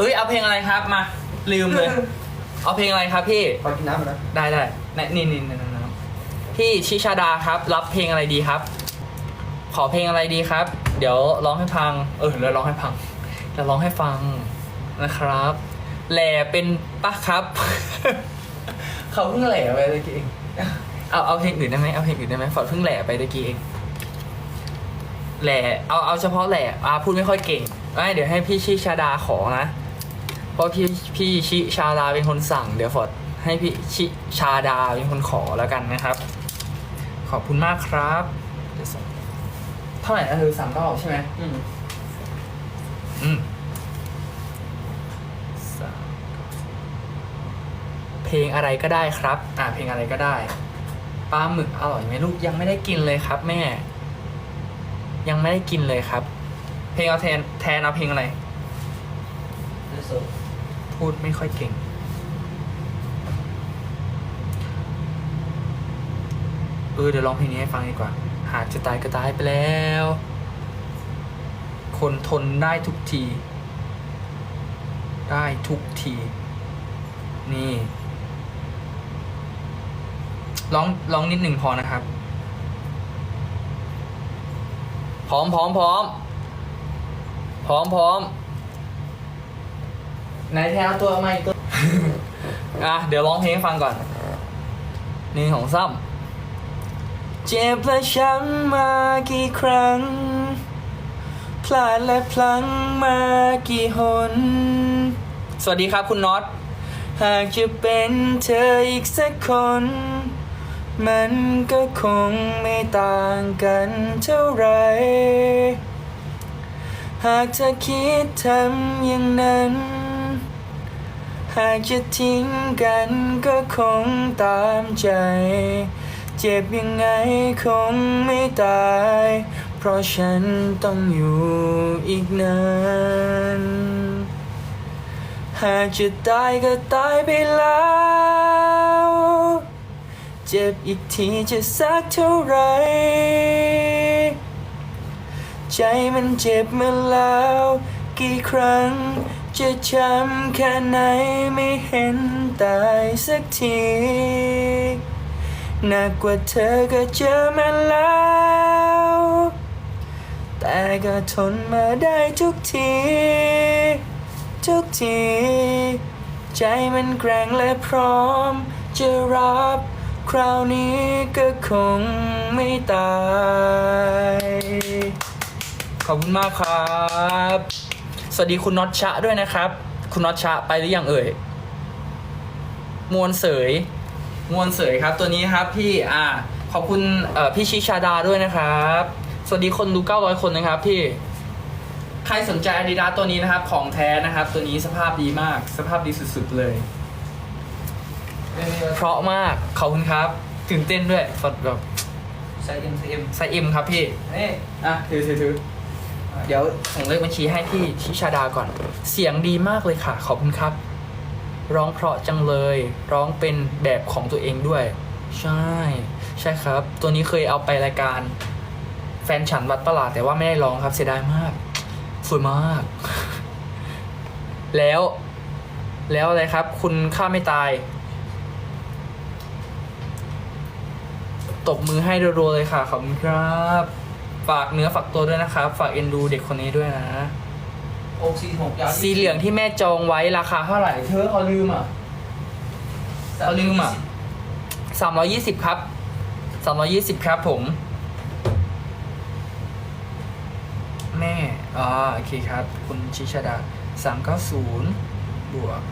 เอ้ยเอาเพลงอะไรครับมาลืมเลย เอาเพลงอะไรครับพี่ขอกินน้ำก่อนนะได้ได้นี่นี่นี่นี่นี่พี่ชิชาดาครับ รับเพลงอะไรดีครับ ขอเพลงอะไรดีครับ เดี๋ยวร้องให้ฟัง เออเดี๋ยวร้องให้ฟังเดี๋ยวร้องให้ฟังนะครับแหล่เป็นปะครับ เขาเพิ่งแหล่ไปตะกี้เองเอาเอาเพลงอื่นได้ไหมเอาเพลงอื่นได้ไหมฟอร์ดเพิ่งแหล่ไปตะกี้เองแหล่เอาเอาเฉพาะแหล่อาพูดไม่ค่อยเก่งไม่เดี๋ยวให้พี่ชิชาดาขอนะ เพราะพี่พี่ชิชาดาเป็นคนสั่ง เดี๋ยวฟอร์ดให้พี่ชิชาดาเป็นคนขอแล้วกันนะครับ ขอบคุณมากครับเดี๋ยวส่งเท่าไหร่นะเธอสามเก้าใช่ไหมอืมอืมสามเพลงอะไรก็ได้ครับ อ่าเพลงอะไรก็ได้ปลาหมึกอร่อยไหมลูกยังไม่ได้กินเลยครับ แม่ ยังไม่ได้กินเลยครับ เพลงเอาแทนแทนเอาเพลงอะไรไม่สุด พูดไม่ค่อยเก่ง เออเดี๋ยวลองเพลงนี้ให้ฟังดีกว่า หากจะตายก็ตายไปแล้ว คนทนได้ทุกที ได้ทุกที นี่ร้องร้องนิดหนึ่งพอนะครับ พร้อมพร้อมพร้อมพร้อมพร้อม ไหนแทนเอาตัวมาอีกตัวอะเดี๋ยวร้องเพลงให้ฟังก่อนหนึ่งของซ้ำเจ็บและช้ำมากี่ครั้ง พลาดและพลั้งมากี่หน สวัสดีครับคุณน็อต หากจะเป็นเธออีกสักคน มันก็คงไม่ต่างกันเท่าไหรหากเธอคิดทำอย่างนั้น หากจะทิ้งกันก็คงตามใจ เจ็บยังไงคงไม่ตาย เพราะฉันต้องอยู่อีกนานหากจะตายก็ตายไปแล้ว เจ็บอีกทีจะสักเท่าไหรใจมันเจ็บมาแล้ว กี่ครั้ง จะช้ำแค่ไหนไม่เห็นตายสักทีหนักกว่าเธอก็เจอมาแล้ว แต่ก็ทนมาได้ทุกที ทุกที ใจมันแกร่งและพร้อม จะรับคราวนี้ก็คงไม่ตาย ขอบคุณมากครับ สวัสดีคุณน็อตชะด้วยนะครับ คุณน็อตชะไปหรือยังเอ่ย มวลเสย มวลเสยครับ ตัวนี้ครับพี่ อ่า ขอบคุณเอ่อพี่ชิชาดาด้วยนะครับ สวัสดีคนดู 900 คนนะครับพี่ ใครสนใจ Adidas ตัวนี้นะครับ ของแท้นะครับ ตัวนี้สภาพดีมาก สภาพดีสุดๆเลยไม่มีเพราะมาก ขอบคุณครับ ตื่นเต้นด้วยสดแบบใส่เอ็มใส่เอ็มไซส์เอ็มครับพี่นี่อะถือถือถือ เดี๋ยวส่งเลขบัญชีให้พี่ชิชาดาก่อน เสียงดีมากเลยค่ะ ขอบคุณครับ ร้องเพราะจังเลย ร้องเป็นแบบของตัวเองด้วย ใช่ ใช่ครับ ตัวนี้เคยเอาไปรายการ แฟนฉันวัดประหลาดแต่ว่าไม่ได้ร้องครับเสียดายมากสวยมาก แล้ว แล้วอะไรครับ คุณฆ่าไม่ตาย ตบมือให้รัวๆเลยค่ะ ขอบคุณครับ ฝากเนื้อฝากตัวด้วยนะครับ ฝากเอ็นดูเด็กคนนี้ด้วยนะอกสี่หกยาวสีเหลืองที่แม่จองไว้ราคาเท่าไหร่เธอเขาลืมอะเขาลืมอะสามร้อยี่สิบครับสามร้อยี่สิบครับผม แม่อ๋อโอเคครับ คุณชิชาดาสามเก้าศูนย์บวก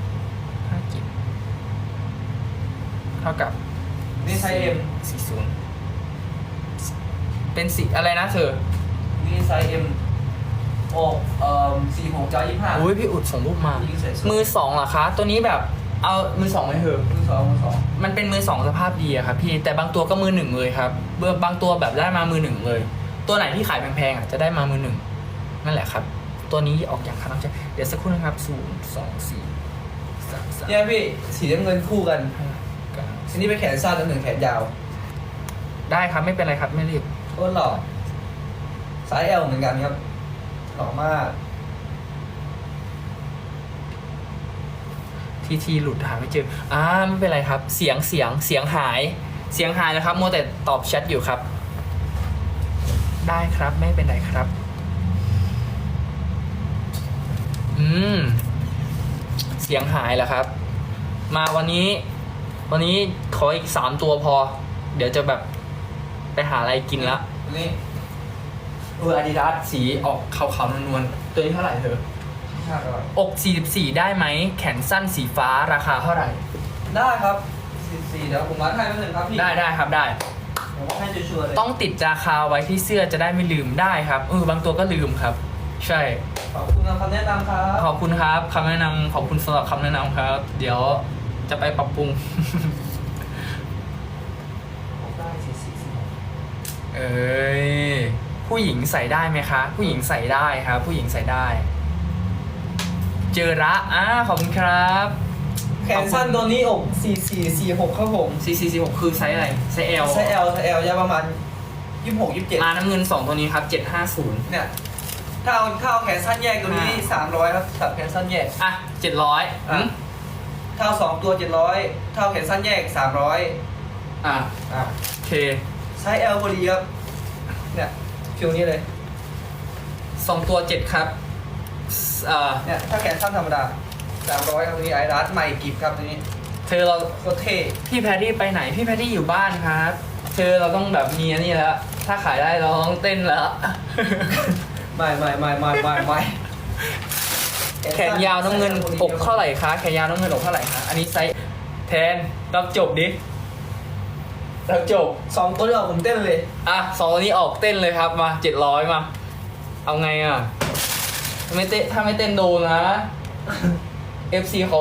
ห้ากิบเท่ากับนี่ไซส์เอ็มสี่ศูนย์ เป็นสีอะไรนะเธอนี่ไซส์เอ็มอกเอ่อสี่หกยาวยี่ห้าอุ้ยพี่อุดส่งรูปมา ยิงใส่เสื้มือสองเหรอคะ ตัวนี้แบบเอามือสองไหมเถอะมือสองมือสองมันเป็นมือสองสภาพดีอะครับพี่แต่บางตัวก็มือหนึ่งเลยครับเบอร์บางตัวแบบได้มามือหนึ่งเลย ตัวไหนที่ขายแพงๆอะจะได้มามือหนึ่งนั่นแหละครับ ตัวนี้ออกอย่างคาน้ำใจเดี๋ยวสักครู่นะครับศูนย์สองสี่สามสามเนี่ยพี่สีน้ำเงินคู่กัน ห้าเก้าอันนี้เป็นแขนสั้นแล้วหนึ่งแขนยาว ได้ครับไม่เป็นไรครับไม่รีบ โคตรหล่อไซส์ L เหมือนกันครับ หล่อมาก ทีทีหลุดหาไม่เจออ่าไม่เป็นไรครับ เสียงเสียงเสียงหาย เสียงหายนะครับโมวแต่ตอบแชทอยู่ครับ ได้ครับไม่เป็นไรครับ อืม เสียงหายแล้วครับ มาวันนี้ วันนี้ขออีกสามตัวพอ เดี๋ยวจะแบบ ไปหาอะไรกินละนี่เอออาดิดาสสีออกขาวๆนวลๆตัวนี้เท่าไหร่เธอห้าร้อยอก 44 ได้ไหม แขนสั้นสีฟ้าราคาเท่าไหร่ ได้ครับสี่สี่เดี๋ยวผมวัดให้แป๊บนึงครับพี่ได้ได้ครับได้ ผมวัดให้ชัวร์ๆเลยต้องติดราคาไว้ที่เสื้อจะได้ไม่ลืมได้ครับเออบางตัวก็ลืมครับ ใช่ ขอบคุณคำแนะนำครับขอบคุณครับคำแนะนำขอบคุณสำหรับคำแนะนำครับ เดี๋ยวจะไปปรับปรุง ได้สี่สี่สี่ เอ้ยผู้หญิงใส่ได้ไหมคะ ผู้หญิงใส่ได้ครับผู้หญิงใส่ได้ เจอระอ่าขอบคุณครับแขนสั้นตัวนี้อกสี่สี่สี่หกครับผม C C C 6คือไซส์อะไรไซส์ L ไซส์ L ไซส์ L ยาวประมาณยี่สิบหกยี่สิบเจ็ดอ่าน้ำเงิน 2 ตัวนี้ครับ 750 เนี่ยถ้าเอาถ้าเอาแขนสั้นแยกตัวนี้สามร้อยครับสับแขนสั้นแยก อะ 700อืมถ้าเอาสองตัวเจ็ดร้อยถ้าเอาแขนสั้นแยกสามร้อยอะอ่าโอเค ไซส์ L พอดีครับ เนี่ยฟิวนี้เลย สองตัว7ครับอ่าเนี่ยถ้าแขนสั้นธรรมดาสามร้อยครับตัวนี้ไอรัสใหม่กิฟครับตัวนี้เธอเราโคตรเท่พี่แพรรี่ไปไหนพี่แพรรี่อยู่บ้านครับ เธอเราต้องแบบมีอันนี้แล้วถ้าขายได้เราต้องเต้นแล้ว ไม่ไม่ไม่ไม่ไม่ไม่แขนยาวน้ำเงินอกเท่าไหร่คะแขนยาวน้ำเงินอกเท่าไหร่คะอันนี้ไซส์แทนรับจบดิ รับจบสองตัวเดียวผมเต้นเลย อะสองตัวนี้ออกเต้นเลยครับมาเจ็ดร้อยมา เอาไงอะถ้าไม่เต้นถ้าไม่เต้นโดนนะ FC เขา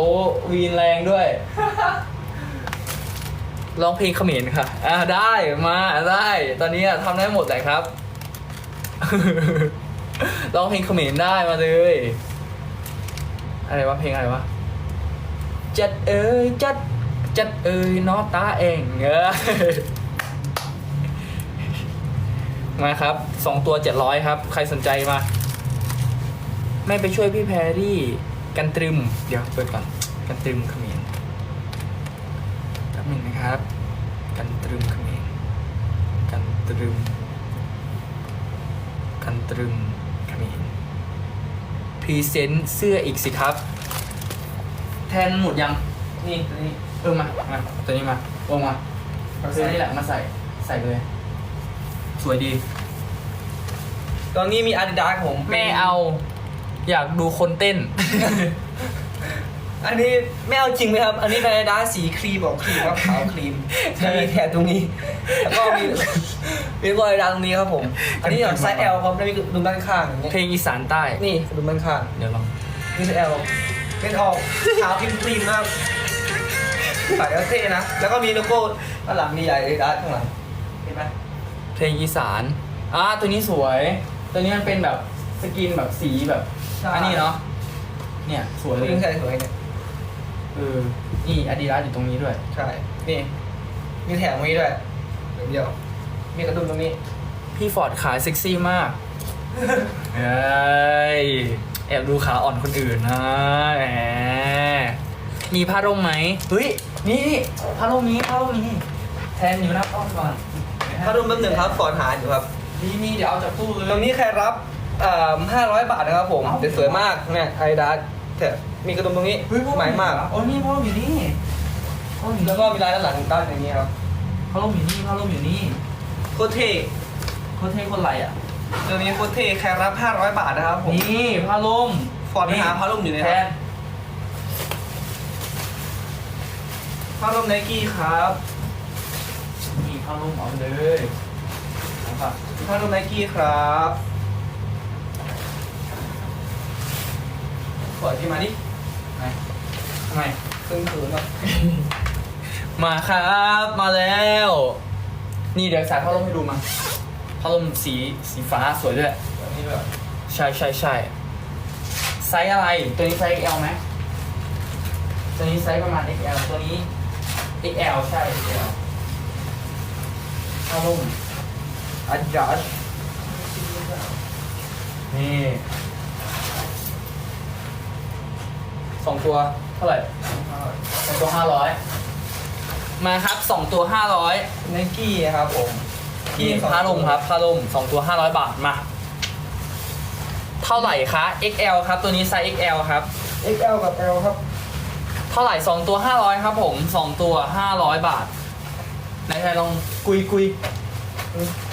วีนแรงด้วยร้องเพลงเขมรค่ะ อ่าได้มาได้ ตอนนี้ทำได้หมดแหละครับร้องเพลงเขมรได้มาเลย อะไรวะเพลงอะไรวะ จัดเอ้ยจัด จัดเอ้ยนอตาเองเออมาครับสองตัวเจ็ดร้อยครับ ใครสนใจมา ไม่ไปช่วยพี่แพรรี่กันตรึม เดี๋ยวเปิดก่อน กันตรึมขมรแป๊บหนึงนะครับ กันตรึมขมรกันตรึม กันตรึมขมรพรีเซนต์เสื้ออีกสิครับ แทนหมดยัง นี่นี้เออมามาตัวนี้มาลงมาเอาซื้อนี่แหละมาใส่ใส่เลย สวยดี ตอนนี้มีอาดิดาสผมแม่เอา อยากดูคนเต้น อันนี้ไม่เอาจริงไหมครับ อันนี้เป็นอาดิดาสสีครีมบอกครีมครับขาวครีมใช่มีแถบตรงนี้ แล้วก็มีมีรอยดาตรงนี้ครับผม อันนี้อย่างไซส์ L ครับแล้วมีกระดุมด้านข้างอย่างเงี้ยเพลงอีสานใต้ นี่กระดุมด้านข้างเดี๋ยวลองนี่ไซส์ L เป็นออกขาวครีมครีมมาก ใส่แล้วเท่นะ แล้วก็มีโลโก้ด้านหลังมีใหญ่อาดิดาสข้างหลังเห็นไหมเพลงอีสานอ่าตัวนี้สวย ตัวนี้มันเป็นแบบสกินแบบสีแบบใช่อันนี้เนาะเนี่ยสวยเลยยิ่งใส่สวยเนี่ยเออนี่อาดิดาสอยู่ตรงนี้ด้วย ใช่ นี่ มีแถมตรงนี้ด้วยเดี๋ยวมีกระดุมตรงนี้ พี่ฟอร์ดขายเซ็กซี่มากเอ้ยแอบดูขาอ่อนคนอื่นนะแหม มีผ้าร่มไหมเฮ้ยนี่นี่ผ้าร่มนี้ผ้าร่มนี้แทนอยู่หน้าป้อมก่อนถ้าดูแป๊บหนึ่งครับฟอนหาอยู่ครับ นี่นี่เดี๋ยวเอาจากตู้เลย ตรงนี้ใครรับเอ่อ500 บาทนะครับผมเอ้า เดี๋ยวสวยมากเนี่ยไอดัสแต่มีกระดุมตรงนี้เฮ้ยใหม่มาก โอ้นี่ผ้าร่มอยู่นี่ผ้าร่มอยู่นี่แล้วก็มีลายด้านหลังด้านอย่างนี้ครับผ้าร่มอยู่นี่ผ้าร่มอยู่นี่โคตรเท่โคตรเท่คนไรอะ ตัวนี้โคตรเท่ใครรับ 500 บาทนะครับผมนี่ผ้าร่มฟอนไปหาผ้าร่มอยู่ในแทครับน ผ้าร่มไนกี้ครับ นี่ผ้าร่มเอาไปเลยนะครับผ้าร่มไนกี้ครับเปิดที่มาดิไหนทำไมซึ่งถือครับมาครับ มาแล้ว นี่เดี๋ยวสายพัดลมให้ดูมาพัดลมสีสีฟ้าสวยด้วย แบบนี้ด้วยใช่ใช่ใช่ไซส์อะไร ตัวนี้ไซส์ XL ไหมตัวนี้ไซส์ประมาณ XL ตัวนี้ XL ใช่ XL พัดลมอาดิดาสนี่สองตัวเท่าไหร่สองตัวห้าร้อยมาครับสองตัวห้าร้อยไนกี้ครับผมนี่ผ้าลมครับผ้าลมสองตัวห้าร้อยบาทมา เท่าไหร่คะ XL ครับตัวนี้ไซส์ XL ครับ XL กับ L ครับ เท่าไหร่สองตัวห้าร้อยครับผมสองตัวห้าร้อยบาทไหนใครลองกุยกุย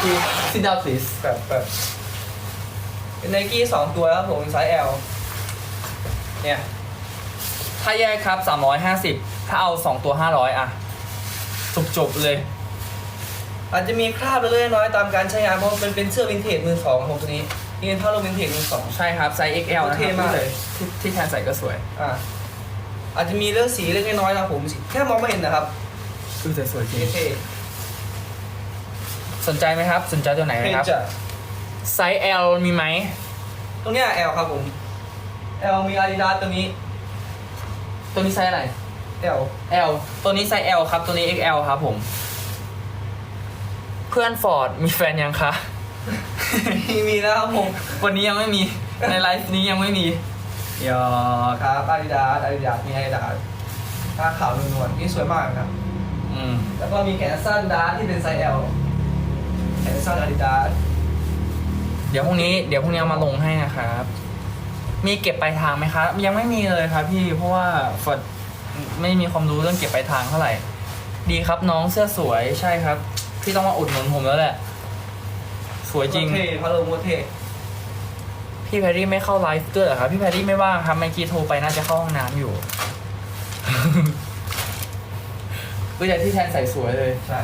กุย sit down please แบบแบบเป็นไนกี้สองตัวครับผมไซส์ L เนี่ย ถ้าแยกครับ 350 ถ้าเอา 2 ตัว 500 อะ จบจบๆเลย อาจจะมีคราบเล็กๆน้อยๆตามการใช้งานเพราะมันเป็นเสื้อวินเทจมือสองของผมตัวนี้นี่เป็นผ้าลมวินเทจมือสองใช่ครับ ไซส์ XL นะคเท่รับมากเลย ที่ที่แทนใส่ก็สวย อ่า อาจจะมีเรื่องสีเล็กๆน้อยๆนะผม แค่มองไม่เห็นนะครับคือแต่สวยจริงเท่สนใจไหมครับ สนใจตัวไหนๆไหมเท่ครับจัดไซส์ L มีไหม ตรงเนี้ย L ครับผม L มี Adidas ตัวนี้ ตัวนี้ไซส์อะไร L L ตัวนี้ไซส์ L ครับ ตัวนี้ XL ครับผม เพื่อนฟอร์ดมีแฟนยังคะ มีมีแล้วครับผม วันนี้ยังไม่มี ในไลฟ์นี้ยังไม่มี ยอครับ Adidas Adidas มี Adidas ผ้าขาวนวลๆนี่สวยมากนะครับอืมแล้วก็มีแขนสั้นดาร์ที่เป็นไซส์ L แขนสั้น Adidas เดี๋ยวพรุ่งนี้เดี๋ยวพรุ่งนี้เอามาลงให้นะครับ มีเก็บปลายทางไหมครับ ยังไม่มีเลยครับพี่เพราะว่าฟอดไม่มีความรู้เรื่องเก็บปลายทางเท่าไหร่ ดีครับน้องเสื้อสวยใช่ครับ พี่ต้องมาอุดหนุนผมแล้วแหละ สวยจริง เท่พาลงโมเท่ พี่แพรรี่ไม่เข้าไลฟ์ด้วยเหรอครับ พี่แพรรี่ไม่ว่างครับเมื่อกี้โทรไปน่าจะเข้าห้องน้ำอยู่ ก็อย่างที่แทนใส่สวยเลย ใช่